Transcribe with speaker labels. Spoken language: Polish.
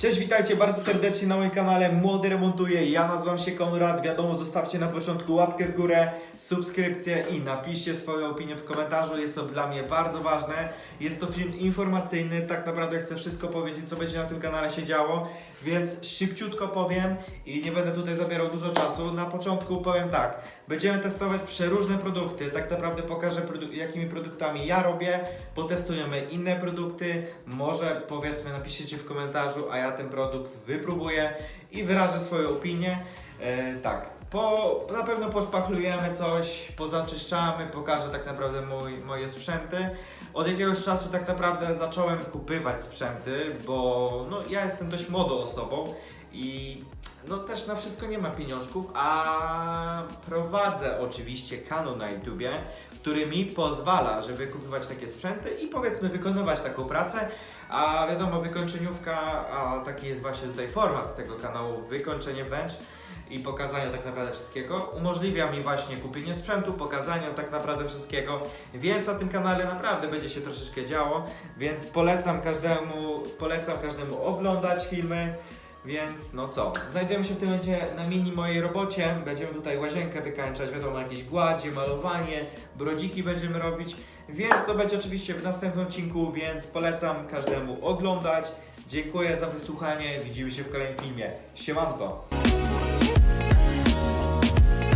Speaker 1: Cześć, witajcie bardzo serdecznie na moim kanale Młody Remontuje. Ja nazywam się Konrad. Wiadomo, zostawcie na początku łapkę w górę, subskrypcję i napiszcie swoją opinię w komentarzu. Jest to dla mnie bardzo ważne. Jest to film informacyjny. Tak naprawdę chcę wszystko powiedzieć, co będzie na tym kanale się działo, więc szybciutko powiem i nie będę tutaj zabierał dużo czasu. Na początku powiem tak. Będziemy testować przeróżne produkty. Tak naprawdę pokażę, produ- jakimi produktami ja robię. Potestujemy inne produkty. Może powiedzmy, napiszcie w komentarzu, a ja ten produkt wypróbuję i wyrażę swoją opinię. E, tak, po, na pewno poszpachlujemy coś, pozaczyszczamy, pokażę tak naprawdę mój, moje sprzęty. Od jakiegoś czasu tak naprawdę zacząłem kupywać sprzęty, bo no, ja jestem dość młodą osobą i no też na wszystko nie ma pieniążków, a prowadzę oczywiście kanał na YouTubie, który mi pozwala, żeby kupować takie sprzęty i powiedzmy wykonywać taką pracę, a wiadomo wykończeniówka, a taki jest właśnie tutaj format tego kanału, wykończenie wręcz i pokazania tak naprawdę wszystkiego, umożliwia mi właśnie kupienie sprzętu, pokazania tak naprawdę wszystkiego, więc na tym kanale naprawdę będzie się troszeczkę działo, więc polecam każdemu, polecam każdemu oglądać filmy, więc no co, znajdujemy się w tym momencie na mini mojej robocie, będziemy tutaj łazienkę wykańczać, wiadomo, jakieś gładzie, malowanie, brodziki będziemy robić, więc to będzie oczywiście w następnym odcinku, więc polecam każdemu oglądać. Dziękuję za wysłuchanie, widzimy się w kolejnym filmie. Siemanko!